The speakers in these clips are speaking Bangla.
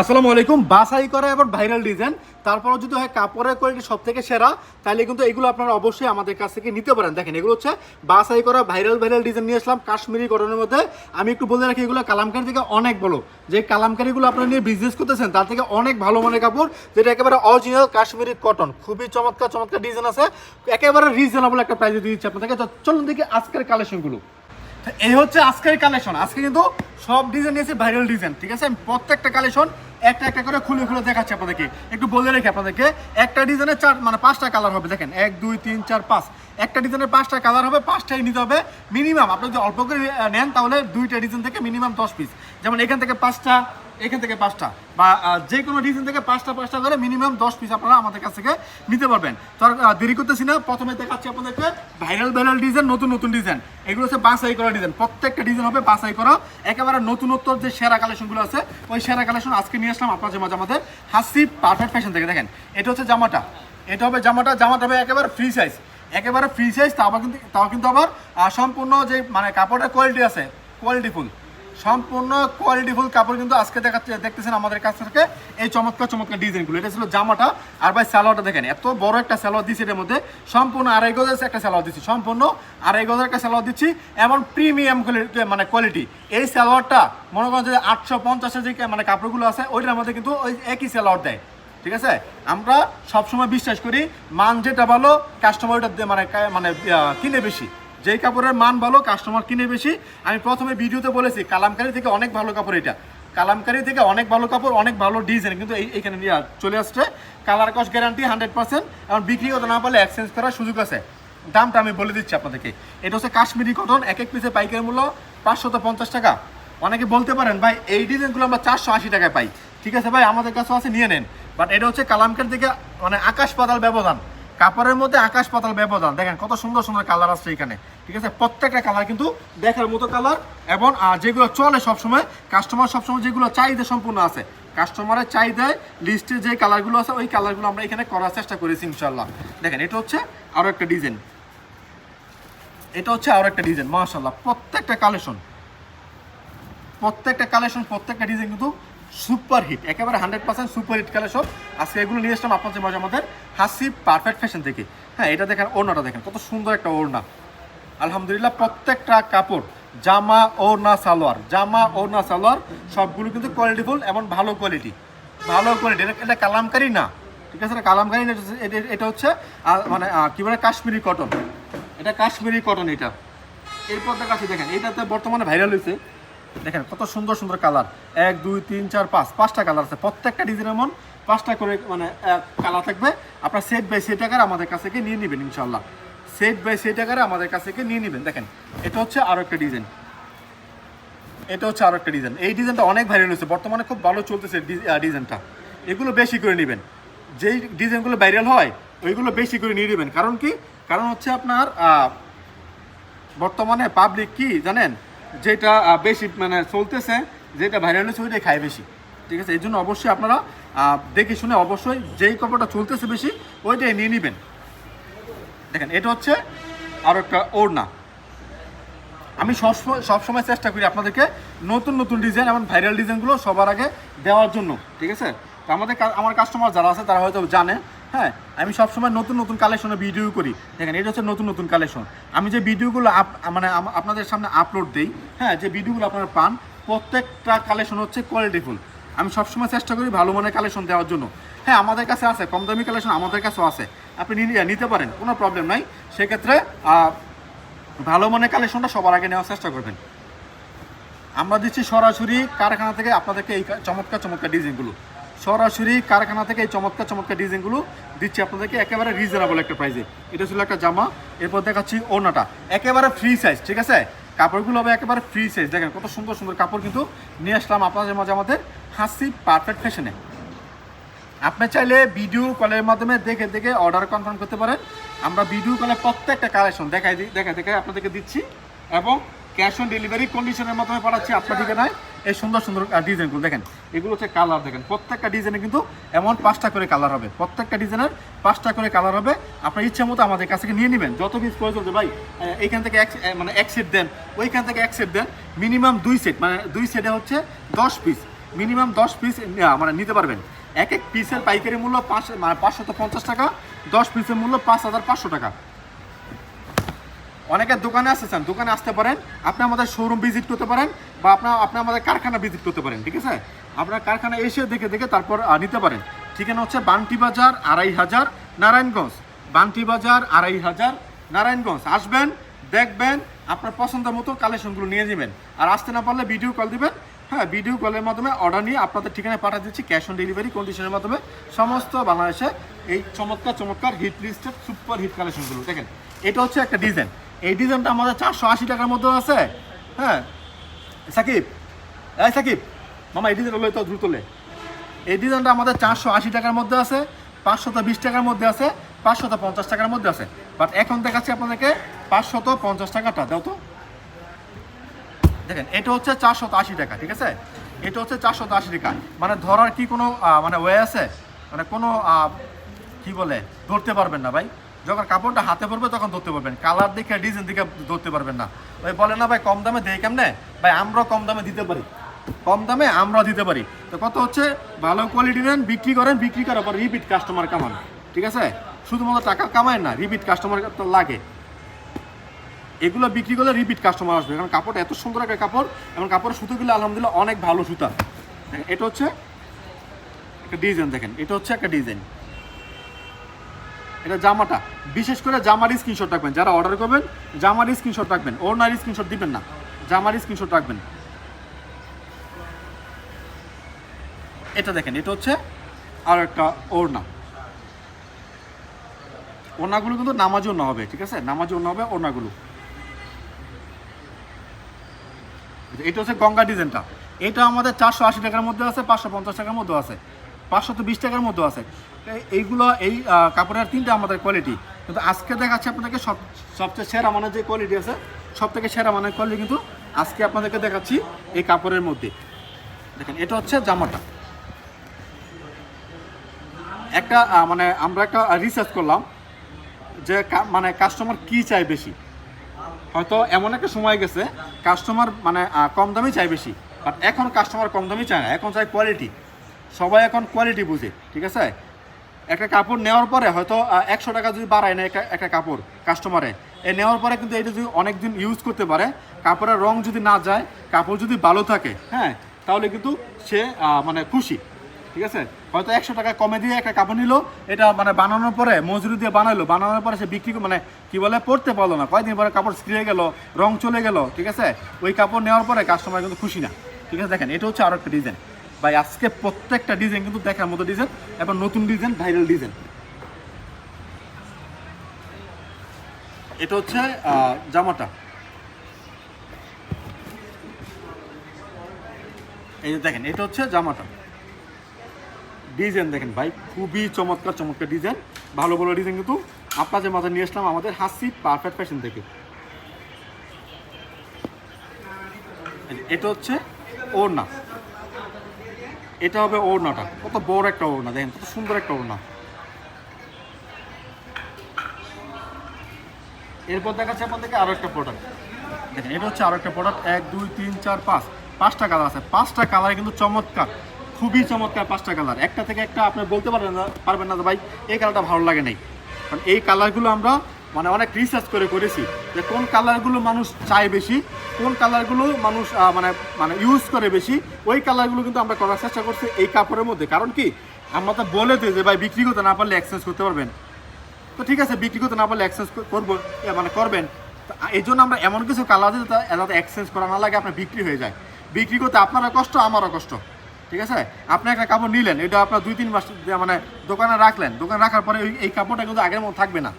আসসালামু আলাইকুম। বাসাই করা এবং ভাইরাল ডিজাইন তারপরে যদি হয় কাপড়ের কোয়ালিটি সব থেকে সেরা তাহলে কিন্তু এগুলো আপনারা অবশ্যই আমাদের কাছ থেকে নিতে পারেন। দেখেন, এগুলো হচ্ছে বাসাই করা ভাইরাল ভাইরাল ডিজাইন নিয়ে আসলাম কাশ্মীরি কটনের মধ্যে। আমি একটু বলে রাখি, এগুলো কালামকারি থেকে অনেক ভালো। যে কালামকারিগুলো আপনারা নিয়ে বিজনেস করতেছেন, তার থেকে অনেক ভালো মানের কাপড়, যেটা একেবারে অরিজিনাল কাশ্মীরি কটন খুবই চমৎকার চমৎকার ডিজাইন আছে। একেবারে রিজনেবল একটা প্রাইসে দিয়ে দিচ্ছি আপনাদেরকে। চলুন দেখি আজকের কালেকশনগুলো এই হচ্ছে আজকের কালেকশন আজকে কিন্তু সব ডিজাইন নিয়েছি ভাইরাল ডিজাইন ঠিক আছে? প্রত্যেকটা কালেকশন একটা একটা করে খুলে খুলে দেখাচ্ছি আপনাদেরকে। একটু বলে রেখে আপনাদেরকে, একটা ডিজাইনের চার মানে পাঁচটা কালার হবে, দেখেন। এক, দুই, তিন, চার, পাঁচ। একটা ডিজাইনের পাঁচটা কালার হবে, পাঁচটাই নিতে হবে মিনিমাম আপনি যদি অল্প করে নেন, তাহলে দুইটা ডিজাইন থেকে মিনিমাম দশ পিস যেমন এখান থেকে পাঁচটা এখান থেকে পাঁচটা বা যে কোনো ডিজাইন থেকে পাঁচটা পাঁচটা করে মিনিমাম দশ পিস আপনারা আমাদের কাছ থেকে নিতে পারবেন। দেরি করতেছি না। প্রথমে দেখাচ্ছি আপনাদেরকে ভাইরাল ভাইরাল ডিজাইন নতুন নতুন ডিজাইন এগুলো হচ্ছে বাসাই করা ডিজাইন প্রত্যেকটা ডিজাইন হবে বাসাই করা। একেবারে নতুনত্ব যে সেরা কালেকশনগুলো আছে, ওই সেরা কালেকশন আজকে নিয়ে আসলাম আপনার মাঝে আমাদের হাসি পারফেক্ট ফ্যাশন থেকে। দেখেন, এটা হচ্ছে জামাটা। এটা হবে জামাটা। জামাটা হবে একেবারে ফ্রি সাইজ একেবারে ফ্রি সাইজ তাও কিন্তু তাও কিন্তু আবার সম্পূর্ণ যে মানে কাপড়ের কোয়ালিটি আছে কোয়ালিটিফুল সম্পূর্ণ কোয়ালিটিফুল কাপড় কিন্তু আজকে দেখাচ্ছে, দেখতেছেন আমাদের কাছ থেকে এই চমৎকার চমৎকার ডিজাইনগুলো। এটা ছিল জামাটা, আর ভাই স্যালোয়ারটা দেখেন, এত বড় একটা স্যালোয়ার দিচ্ছি এটার মধ্যে। সম্পূর্ণ আড়াই গজের একটা স্যালোয়ার দিচ্ছি সম্পূর্ণ আড়াই গজের একটা স্যালোয়ার দিচ্ছি এমন প্রিমিয়াম মানে কোয়ালিটি এই স্যালোয়ারটা মনে করেন যে আটশো পঞ্চাশের যে মানে কাপড়গুলো আছে, ওইটার মধ্যে কিন্তু ওই একই স্যালোয়ার দেয়। ঠিক আছে? আমরা সবসময় বিশ্বাস করি, মান যেটা ভালো কাস্টমার ওটা মানে মানে কিনে বেশি। যেই কাপড়ের মান ভালো কাস্টমার কিনে বেশি। আমি প্রথমে ভিডিওতে বলেছি, কালামকারি থেকে অনেক ভালো কাপড় এটা। কালামকারি থেকে অনেক ভালো কাপড়, অনেক ভালো ডিজাইন কিন্তু এই এইখানে নিয়ে চলে আসছে। Colour cost guarantee hundred percent এবং বিক্রি করতে না পারলে এক্সচেঞ্জ করার সুযোগ আছে। দামটা আমি বলে দিচ্ছি আপনাদেরকে। এটা হচ্ছে কাশ্মীরি কটন এক এক পিসে পাইকারি মূল্য পাঁচশত পঞ্চাশ টাকা। অনেকে বলতে পারেন, ভাই, এই ডিজাইনগুলো আমরা চারশো আশি টাকায় পাই। ঠিক আছে ভাই, আমাদের কাছেও আছে, নিয়ে নেন। বাট এটা হচ্ছে কালামকার থেকে মানে আকাশ পাতাল ব্যবধান। কাপড়ের মধ্যে আকাশ পাতাল ব্যবধান। দেখেন কত সুন্দর সুন্দর কালার আসছে এখানে। ঠিক আছে? প্রত্যেকটা কালার কিন্তু দেখার মতো কালার এবং আহ, যেগুলো চলে সবসময় কাস্টমার সবসময় যেগুলো চাহিদা সম্পূর্ণ আছে কাস্টমারের চাহিদায় লিস্টে যে কালারগুলো আছে ওই কালারগুলো আমরা এখানে করার চেষ্টা করেছি ইনশাল্লাহ দেখেন এটা হচ্ছে আরও একটা ডিজাইন এটা হচ্ছে আরও একটা ডিজাইন মাশাল্লাহ প্রত্যেকটা কালেকশন প্রত্যেকটা কালেকশন প্রত্যেকটা ডিজাইন কিন্তু সুপার হিট একেবারে hundred percent super hit collection আজকে এগুলো নিয়ে আসলাম আপনাদের মাঝে আমাদের হাসি পারফেক্ট ফ্যাশন থেকে হ্যাঁ এটা দেখেন ওড়নাটা দেখেন কত সুন্দর একটা ওড়না। আলহামদুলিল্লাহ প্রত্যেকটা কাপড় জামা ওড়না সালোয়ার জামা ওড়না সালোয়ার সবগুলো কিন্তু কোয়ালিটিফুল এবং ভালো কোয়ালিটি ভালো কোয়ালিটি এটা কালামকারি না ঠিক আছে? এটা কালামকারি না, এটা- হচ্ছে মানে কি বলে কাশ্মীরি কটন এটা কাশ্মীরি কটন এটা। এরপর দেখাচ্ছি দেখেন এটাতে বর্তমানে ভাইরাল হয়েছে। দেখেন কত সুন্দর সুন্দর কালার। এক, দুই, তিন, চার, পাঁচ, পাঁচটা কালার আছে। প্রত্যেকটা ডিজাইন এমন, পাঁচটা করে মানে কালার থাকবে। আপনার সেট বাই সেট আকারে আমাদের কাছ থেকে নিয়ে নেবেন ইনশাল্লাহ সেট বাই সেট আকারে আমাদের কাছ থেকে নিয়ে নেবেন। দেখেন, এটা হচ্ছে আরও একটা ডিজাইন এটা হচ্ছে আরও একটা ডিজাইন এই ডিজাইনটা অনেক ভাইরাল হয়েছে। বর্তমানে খুব ভালো চলতেছে ডিজাইনটা এগুলো বেশি করে নেবেন। যেই ডিজাইনগুলো ভাইরাল হয়, ওইগুলো বেশি করে নিয়ে নেবেন। কারণ কি? কারণ হচ্ছে আপনার বর্তমানে পাবলিক কি জানেন? যেটা বেশি মানে চলতেছে, যেটা ভাইরাল হচ্ছে ওইটাই খায় বেশি। ঠিক আছে? এই জন্য অবশ্যই আপনারা দেখে শুনে অবশ্যই যেই কাপড়টা চলতেছে বেশি, ওইটাই নিয়ে নেবেন। দেখেন, এটা হচ্ছে আরও একটা ওড়না। আমি সবসময় সবসময় চেষ্টা করি আপনাদেরকে নতুন নতুন ডিজাইন এবং ভাইরাল ডিজাইনগুলো সবার আগে দেওয়ার জন্য। ঠিক আছে? আমাদের আমার কাস্টমার যারা আছে, তারা হয়তো জানে হ্যাঁ আমি সবসময় নতুন নতুন কালেকশনের ভিডিও করি। দেখেন, এটা হচ্ছে নতুন নতুন কালেকশন আমি যে ভিডিওগুলো আপ মানে আপনাদের সামনে আপলোড দিই হ্যাঁ যে ভিডিওগুলো আপনারা পান, প্রত্যেকটা কালেকশন হচ্ছে কোয়ালিটিফুল আমি সবসময় চেষ্টা করি ভালো মানের কালেকশন দেওয়ার জন্য। হ্যাঁ আমাদের কাছে আছে কম দামি কালেকশন আমাদের কাছেও আছে। আপনি নিতে পারেন, কোনো প্রবলেম নাই। সেক্ষেত্রে ভালো মানের কালেকশনটা সবার আগে নেওয়ার চেষ্টা করবেন। আমরা দিচ্ছি সরাসরি কারখানা থেকে আপনাদেরকে এই চমৎকার চমৎকার ডিজাইনগুলো সরাসরি কারখানা থেকে এই চমৎকার চমৎকার ডিজাইনগুলো দিচ্ছি আপনাদেরকে। একেবারে রিজনেবল একটা প্রাইসে এটা ছিল একটা জামা, এরপর দেখাচ্ছি ওনাটা একেবারে ফ্রি সাইজ ঠিক আছে? কাপড়গুলো হবে একেবারে ফ্রি সাইজ দেখেন, কত সুন্দর সুন্দর কাপড় কিন্তু নিয়ে আসলাম আপনাদের মাঝে আমাদের হাসি পারফেক্ট ফ্যাশনে আপনি চাইলে ভিডিও কলের মাধ্যমে দেখে দেখে অর্ডার কনফার্ম করতে পারেন। আমরা ভিডিও কলে প্রত্যেকটা কালেকশন দেখাই দিই দেখা দেখে আপনাদেরকে দিচ্ছি। এবং ক্যাশ অন ডেলিভারি কন্ডিশনের মাধ্যমে পাঠাচ্ছি আপনার ঠিকানায়। এই সুন্দর সুন্দর ডিজাইনগুলো দেখেন। এগুলো হচ্ছে কালার দেখেন। প্রত্যেকটা ডিজাইনে কিন্তু এমন পাঁচটা করে কালার হবে। প্রত্যেকটা ডিজাইনের পাঁচটা করে কালার হবে। আপনার ইচ্ছে মতো আমাদের কাছ থেকে নিয়ে নেবেন। যত পিস প্রয়োজন ভাই এইখান থেকে এক মানে এক সেট দেন। ওইখান থেকে এক সেট দেন। মিনিমাম দুই সেট মানে দুই সেটে হচ্ছে দশ পিস মিনিমাম দশ পিস মানে নিতে পারবেন। এক এক পিসের পাইকারি মূল্য পাঁচ মানে পাঁচশত পঞ্চাশ টাকা, দশ পিসের মূল্য পাঁচ হাজার পাঁচশো টাকা। অনেকের দোকানে আসতেছেন দোকানে আসতে পারেন আপনি আমাদের শোরুম ভিজিট করতে পারেন, বা আপনার আপনি আমাদের কারখানা ভিজিট করতে পারেন, ঠিক আছে? আপনার কারখানা এসে দেখে দেখে তারপর নিতে পারেন। ঠিকানা হচ্ছে বান্টি বাজার আড়াই হাজার নারায়ণগঞ্জ। বান্টি বাজার আড়াই হাজার নারায়ণগঞ্জ। আসবেন, দেখবেন, আপনার পছন্দ মতো কালেকশনগুলো নিয়ে যাবেন আর আসতে না পারলে ভিডিও কল দিবেন। হ্যাঁ ভিডিও কলের মাধ্যমে অর্ডার নিয়ে আপনাদের ঠিকানায় পাঠিয়ে দিচ্ছি ক্যাশ অন ডেলিভারি কন্ডিশনের মাধ্যমে। সমস্ত বাংলাদেশে এই চমৎকার চমৎকার হিট লিস্টের সুপার হিট কালেকশনগুলো দেখেন। এটা হচ্ছে একটা ডিজাইন এই ডিজাইনটা আমাদের চারশো আশি টাকার মধ্যে আছে। হ্যাঁ। সাকিব, এই সাকিব, মামা, এই ডিজাইন তো দ্রুত লে। এই ডিজাইনটা আমাদের চারশো আশি টাকার মধ্যে আছে, পাঁচশত বিশ টাকার মধ্যে আছে, পাঁচশত পঞ্চাশ টাকার মধ্যে আছে। বাট এখন দেখাচ্ছি আপনাদেরকে পাঁচশত পঞ্চাশ টাকাটা, দাও তো। দেখেন, এটা হচ্ছে চারশত আশি টাকা, ঠিক আছে? এটা হচ্ছে চারশত আশি টাকা। মানে ধরার কি কোনো মানে ওয়ে আছে? মানে কোনো কি বলে, ধরতে পারবেন না ভাই। যখন কাপড়টা হাতে পড়বে তখন ধরতে পারবেন। কালার দেখে ডিজাইন দেখে ধরতে পারবেন না। ওই বলে না, ভাই, কম দামে দেয় কেমনে? ভাই আমরা কম দামে দিতে পারি। কম দামে আমরা দিতে পারি। তো কত হচ্ছে? ভালো কোয়ালিটি নেন, বিক্রি করেন, বিক্রি করার পর রিপিট কাস্টমার কামান। ঠিক আছে? শুধুমাত্র টাকা কামায় না রিপিট কাস্টমার তো লাগে। এগুলো বিক্রি করলে রিপিট কাস্টমার আসবে। কারণ কাপড়টা এত সুন্দর একটা কাপড়, এবং কাপড়ের সুতোগুলো আলহামদুলিল্লাহ অনেক ভালো সুতা। এটা হচ্ছে একটা ডিজাইন দেখেন। এটা হচ্ছে একটা ডিজাইন এটা জামাটা। বিশেষ করে জামার স্ক্রিনশট রাখবেন। যারা অর্ডার করবেন, জামার স্ক্রিনশট রাখবেন। ওনার স্ক্রিনশট দিবেন না। জামার স্ক্রিনশট রাখবেন। এটা দেখেন, এটা হচ্ছে আর একটা ওড়না। ওড়নাগুলো কিন্তু নামাজ ওড়না হবে, ঠিক আছে? নামাজ ওড়না হবে ওড়নাগুলো। এটা হচ্ছে গঙ্গা ডিজাইনটা এটা আমাদের চারশো আশি টাকার মধ্যে আছে, পাঁচশো পঞ্চাশ টাকার মধ্যে আছে। পাঁচশো বিশ টাকার মধ্যে আছে। এই- এইগুলো, এই কাপড়ের তিনটা আমাদের কোয়ালিটি কিন্তু আজকে দেখাচ্ছি আপনাদেরকে সব, সবচেয়ে সেরা মানের যে কোয়ালিটি আছে সব থেকে সেরা মানের কোয়ালিটি কিন্তু আজকে আপনাদেরকে দেখাচ্ছি এই কাপড়ের মধ্যে। দেখেন, এটা হচ্ছে জামাটা। একটা মানে আমরা একটা রিসার্চ করলাম যে মানে কাস্টমার কি চায় বেশি। হয়তো এমন একটা সময় গেছে কাস্টমার মানে কম দামে চায় বেশি। বাট এখন কাস্টমার কম দামে চায় না, এখন চায় কোয়ালিটি সবাই এখন কোয়ালিটি বুঝে, ঠিক আছে? একটা কাপড় নেওয়ার পরে হয়তো একশো টাকা যদি বাড়ায় না একটা একটা কাপড় কাস্টমারে এ নেওয়ার পরে কিন্তু এটা যদি অনেক দিন ইউজ করতে পারে, কাপড়ের রং যদি না যায়, কাপড় যদি ভালো থাকে হ্যাঁ তাহলে কিন্তু সে মানে খুশি, ঠিক আছে? হয়তো একশো টাকা কমে দিয়ে একটা কাপড় নিল, এটা মানে বানানোর পরে, মজুরি দিয়ে বানালো, বানানোর পরে সে বিক্রি করে- মানে কি বলে, পড়তে পারল না। কয়েকদিন পরে কাপড় ছিঁড়ে গেল, রং চলে গেল, ঠিক আছে? ওই কাপড় নেওয়ার পরে কাস্টমার কিন্তু খুশি না, ঠিক আছে? দেখেন, এটা হচ্ছে আরও একটা ডিজাইন ভাই, আজকে প্রত্যেকটা ডিজাইন কিন্তু দেখার মতো ডিজাইন এবং নতুন ডিজাইন ভাইরাল ডিজাইন এটা হচ্ছে জামাটা। এই যে দেখেন, এটা হচ্ছে জামাটা। ডিজাইন দেখেন ভাই, খুবই চমৎকার চমৎকার ডিজাইন ভালো ভালো ডিজাইন কিন্তু আপনাদের মাথায় নিয়ে আসলাম আমাদের হাসি পারফেক্ট ফ্যাশন থেকে। এটা হচ্ছে ওড়না। এটা হবে ওড়নাটা। কত বড় একটা ওড়না, দেখেন, কত সুন্দর একটা ওড়না। এরপর দেখা দেখাচ্ছে আপনাদেরকে আরও একটা প্রোডাক্ট দেখেন, এটা হচ্ছে আরও একটা প্রোডাক্ট এক, দুই, তিন, চার, পাঁচ। পাঁচটা কালার আছে। পাঁচটা কালার কিন্তু চমৎকার, খুবই চমৎকার পাঁচটা কালার একটা থেকে একটা আপনি বলতে পারবেন না পারবেন না ভাই, এই কালারটা ভালো লাগে নাই। কারণ এই কালারগুলো আমরা মানে অনেক রিসার্চ করে করেছি যে কোন কালারগুলো মানুষ চায় বেশি, কোন কালারগুলো মানুষ মানে মানে ইউজ করে বেশি, ওই কালারগুলো কিন্তু আমরা করার চেষ্টা করছি এই কাপড়ের মধ্যে। কারণ কি? আমরা তো বলে দিই যে ভাই বিক্রি করতে না পারলে এক্সচেঞ্জ করতে পারবেন। তো ঠিক আছে, বিক্রি করতে না পারলে এক্সচেঞ্জ করব মানে করবেন। এই জন্য আমরা এমন কিছু কালার দিতে যাতে এক্সচেঞ্জ করা না লাগে, আপনার বিক্রি হয়ে যায়। বিক্রি করতে আপনারও কষ্ট, আমারও কষ্ট। ঠিক আছে? আপনি একটা কাপড় নিলেন, এটা আপনার দুই, তিন মাস মানে দোকানে রাখলেন, দোকানে রাখার পরে এই কাপড়টা কিন্তু আগের মতো থাকবে না।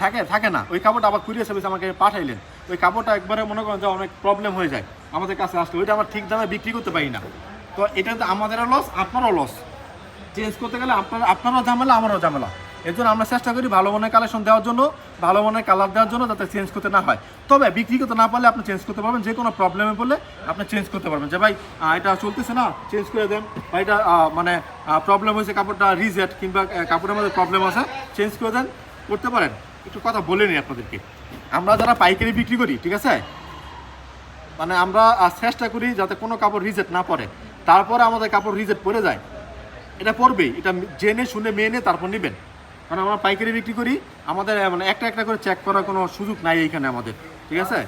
থাকে থাকে না। ওই কাপড়টা আবার কুরিয়ার সার্ভিস আমাকে পাঠাইলেন। ওই কাপড়টা একবারে মনে করেন যে অনেক প্রবলেম হয়ে যায়। আমাদের কাছে আসলে ওইটা আমরা ঠিক দামে বিক্রি করতে পারি না। তো এটা তো আমাদেরও লস আপনারও লস চেঞ্জ করতে গেলে আপনার, আপনারও ঝামেলা, আমারও ঝামেলা। এর জন্য আমরা চেষ্টা করি ভালো মনের কালেকশন দেওয়ার জন্য, ভালো মনের কালার দেওয়ার জন্য যাতে চেঞ্জ করতে না হয়। তবে বিক্রি করতে না পারলে আপনি চেঞ্জ করতে পারবেন, যে কোনো প্রবলেমে পড়লে আপনি চেঞ্জ করতে পারবেন যে, ভাই এটা চলতেছে না চেঞ্জ করে দেন। বা এটা মানে প্রবলেম হয়েছে কাপড়টা রিজেট কিংবা কাপড়ের মধ্যে প্রবলেম আছে চেঞ্জ করে দেন। করতে পারেন। একটু কথা বলে নিই আপনাদেরকে। আমরা যারা পাইকারি বিক্রি করি, ঠিক আছে? মানে আমরা চেষ্টা করি যাতে কোনো কাপড় রিজেক্ট না পড়ে। তারপরে আমাদের কাপড় রিজেক্ট পরে যায়। এটা পড়বেই, এটা জেনে শুনে মেনে তারপর নেবেন। কারণ আমরা পাইকারি বিক্রি করি, আমাদের মানে একটা একটা করে চেক করার কোনো সুযোগ নাই এইখানে আমাদের, ঠিক আছে?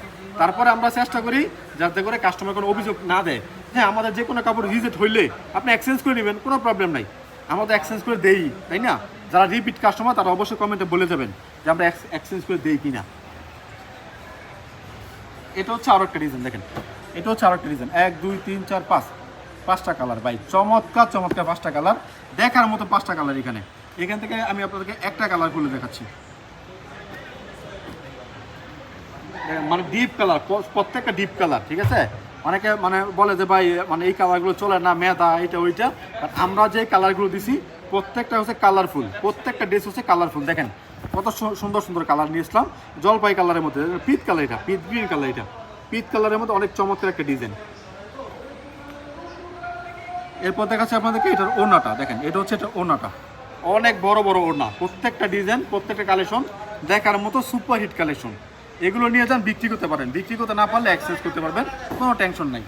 তারপরে আমরা চেষ্টা করি যাতে করে কাস্টমার কোনো অভিযোগ না দেয়। হ্যাঁ আমাদের যে কোনো কাপড় রিজেক্ট হইলে আপনি এক্সচেঞ্জ করে নেবেন, কোনো প্রবলেম নাই। আমাদের এক্সচেঞ্জ করে দেই, তাই না? যারা রিপিট কাস্টমার তারা অবশ্যই কমেন্টে বলে যাবেন যে আমরা এক্সচেঞ্জ করে দেই কিনা। এটা হচ্ছে আরও একটা ডিজাইন দেখেন। এটা হচ্ছে আরও একটা ডিজাইন এক, দুই, তিন, চার, পাঁচ। পাঁচটা কালার ভাই। চমৎকার চমৎকার পাঁচটা কালার দেখার মতো পাঁচটা কালার এখানে। এখান থেকে আমি আপনাদেরকে একটা কালার খুলে দেখাচ্ছি। মানে ডিপ কালার প্রত্যেকটা ডিপ কালার ঠিক আছে? অনেকে মানে বলে যে, ভাই মানে এই কালারগুলো চলে না মেদা এটা, ওইটা। আমরা যে কালারগুলো দিছি, প্রত্যেকটা হচ্ছে কালারফুল প্রত্যেকটা ড্রেস হচ্ছে কালারফুল দেখেন, কত সুন্দর সুন্দর কালার নিয়ে আসলাম জলপাই কালারের মধ্যে পিত কালার এটা পিত গ্রিন কালার এটা। পিত কালারের মধ্যে অনেক চমৎকার একটা ডিজাইন এরপর দেখাচ্ছে আপনাদেরকে এটার ওড়নাটা। দেখেন, এটা হচ্ছে এটা ওড়নাটা। অনেক বড় বড় ওড়না। প্রত্যেকটা ডিজাইন প্রত্যেকটা কালেকশন দেখার মতো সুপার হিট কালেকশন এগুলো নিয়ে যান, বিক্রি করতে পারেন। বিক্রি করতে না পারলে অ্যাক্সেস করতে পারবেন, কোনো টেনশন নাই।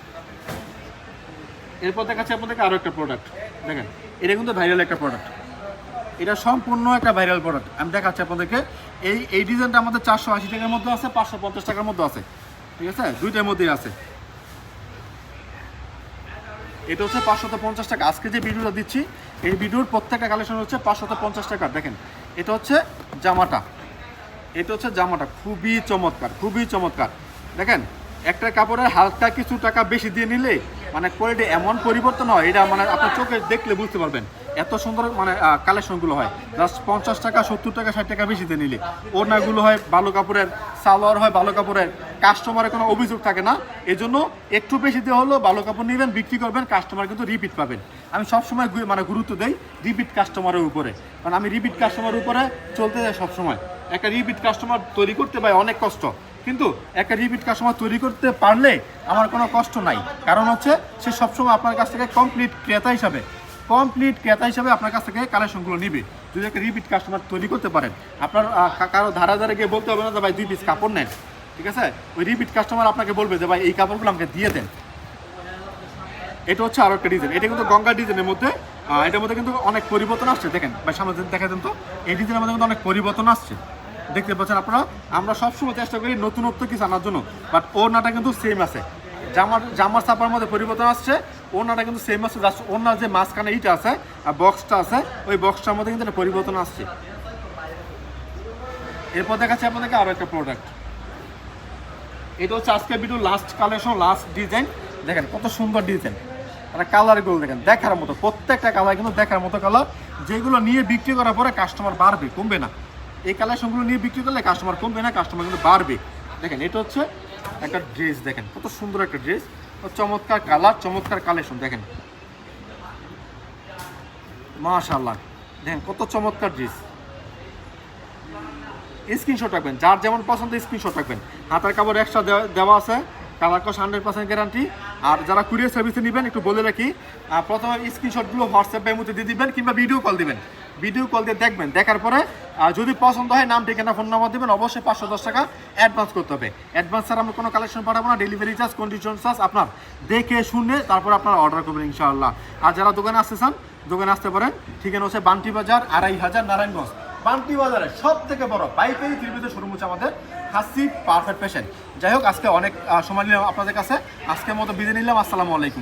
এরপর দেখাচ্ছে আপনাদেরকে আরও একটা প্রোডাক্ট দেখেন, এটা কিন্তু ভাইরাল একটা প্রোডাক্ট এটা সম্পূর্ণ একটা ভাইরাল প্রোডাক্ট আমি দেখাচ্ছি আপনাদেরকে, এই এই ডিজাইনটা আমাদের চারশো আশি টাকার মধ্যে আছে, পাঁচশো পঞ্চাশ টাকার মধ্যে আছে। ঠিক আছে? দুইটার মধ্যেই আছে। এটা হচ্ছে পাঁচশত পঞ্চাশ টাকা। আজকে যে ভিডিওটা দিচ্ছি, এই ভিডিওর প্রত্যেকটা কালেকশন হচ্ছে পাঁচশত পঞ্চাশ টাকা। দেখেন, এটা হচ্ছে জামাটা। এটা হচ্ছে জামাটা, খুবই চমৎকার খুবই চমৎকার। দেখেন, একটা কাপড়ের হালকা কিছু টাকা বেশি দিয়ে নিলে মানে কোয়ালিটি এমন পরিবর্তন হয়, এটা মানে আপনার চোখে দেখলে বুঝতে পারবেন। এত সুন্দর মানে কালেকশনগুলো হয়। জাস্ট পঞ্চাশ টাকা, সত্তর টাকা, ষাট টাকা বেশি দিয়ে নিলে। ওড়নাগুলো হয় ভালো কাপড়ের, সালোয়ার হয় ভালো কাপড়ের। কাস্টমারের কোনো অভিযোগ থাকে না। এই জন্য একটু বেশি দিয়ে হলেও ভালো কাপড় নেবেন, বিক্রি করবেন কাস্টমার কিন্তু রিপিট পাবেন। আমি সবসময় মানে গুরুত্ব দেই রিপিট কাস্টমারের উপরে। কারণ আমি রিপিট কাস্টমারের উপরে চলতে যাই সবসময়। একটা রিপিট কাস্টমার তৈরি করতে পাই অনেক কষ্ট। কিন্তু একটা রিপিট কাস্টমার তৈরি করতে পারলে আমার কোনো কষ্ট নাই। কারণ হচ্ছে, সে সবসময় আপনার কাছ থেকে কমপ্লিট ক্রেতা হিসাবে কমপ্লিট ক্রেতা হিসাবে আপনার কাছ থেকে কালেকশনগুলো নিবে। যদি একটা রিপিট কাস্টমার তৈরি করতে পারেন, আপনার কারও ধারা ধারে গিয়ে বলতে হবে না যে, ভাই, দুই পিস কাপড় নেন। ঠিক আছে? ওই রিপিট কাস্টমার আপনাকে বলবে যে, ভাই, এই কাপড়গুলো আমাকে দিয়ে দেন। এটা হচ্ছে আরও একটা ডিজাইন এটা কিন্তু গঙ্গা ডিজাইনের মধ্যে এটার মধ্যে কিন্তু অনেক পরিবর্তন আসছে। দেখেন, ভাই, সামনে দেখা দেন তো, এই ডিজাইনের মধ্যে কিন্তু অনেক পরিবর্তন আসছে। দেখতে পাচ্ছেন আপনারা? আমরা সবসময় চেষ্টা করি নতুনত্ব কিছু আনার জন্য বাট ওনাটা কিন্তু সেম আছে। জামার জামার চাপার মধ্যে পরিবর্তন আসছে ওনাটা কিন্তু সেম আছে জাস্ট ওনার যে মাঝখানে ইটা আছে আর বক্সটা আছে, ওই বক্সটার মধ্যে কিন্তু একটা পরিবর্তন আসছে। এরপর দেখাচ্ছি আপনাদেরকে আরও একটা প্রোডাক্ট এটা হচ্ছে আজকে video last collection last design দেখেন কত সুন্দর ডিজাইন আর কালারগুলো দেখেন, দেখার মতো, প্রত্যেকটা কালার কিন্তু দেখার মতো কালার যেগুলো নিয়ে বিক্রি করার পরে কাস্টমার বাড়বে, কমবে না। এই কালেকশনগুলো নিয়ে বিক্রি করলে কাস্টমার কমবে না কাস্টমার কিন্তু বাড়বে। দেখেন, এটা হচ্ছে একটা ড্রেস দেখেন, কত সুন্দর একটা ড্রেস চমৎকার কালার চমৎকার কালেকশন দেখেন। মাশাল্লাহ দেখেন, কত চমৎকার ড্রেস স্ক্রিনশট রাখবেন, যার যেমন পছন্দ স্ক্রিনশট রাখবেন। হাতার কাপড় এক্সট্রা দেওয়া আছে। Colour cost hundred percent guarantee আর যারা কুরিয়ার সার্ভিসে নেবেন, একটু বলে রাখি প্রথমে স্ক্রিনশটগুলো হোয়াটসঅ্যাপের মধ্যে দিয়ে দিবেন কিংবা ভিডিও কল দিবেন। ভিডিও কল দিয়ে দেখবেন, দেখার পরে যদি পছন্দ হয়, নাম, ঠিকানা ফোন নাম্বার দেবেন, অবশ্যই পাঁচশো দশ টাকা অ্যাডভান্স করতে হবে। অ্যাডভান্স ছাড়া আমরা কোনো কালেকশন পাঠাবো না ডেলিভারি চার্জ কন্ডিশন চার্জ আপনার দেখে, শুনে তারপর আপনারা অর্ডার করবেন ইনশাআল্লাহ। আর যারা দোকানে আসতে চান, দোকানে আসতে পারেন, ঠিকানা হচ্ছে বান্টি বাজার, আড়াই হাজার নারায়ণগঞ্জ। বান্টি বাজারে সব থেকে বড় পাইকারি ত্রিভুজের শোরুম হচ্ছে আমাদের হাসি পারফেক্ট পেশেন্ট যাই হোক, আজকে অনেক সময় নিলাম আপনাদের কাছে। আজকের মতো বিদায় নিলাম। আসসালামু আলাইকুম।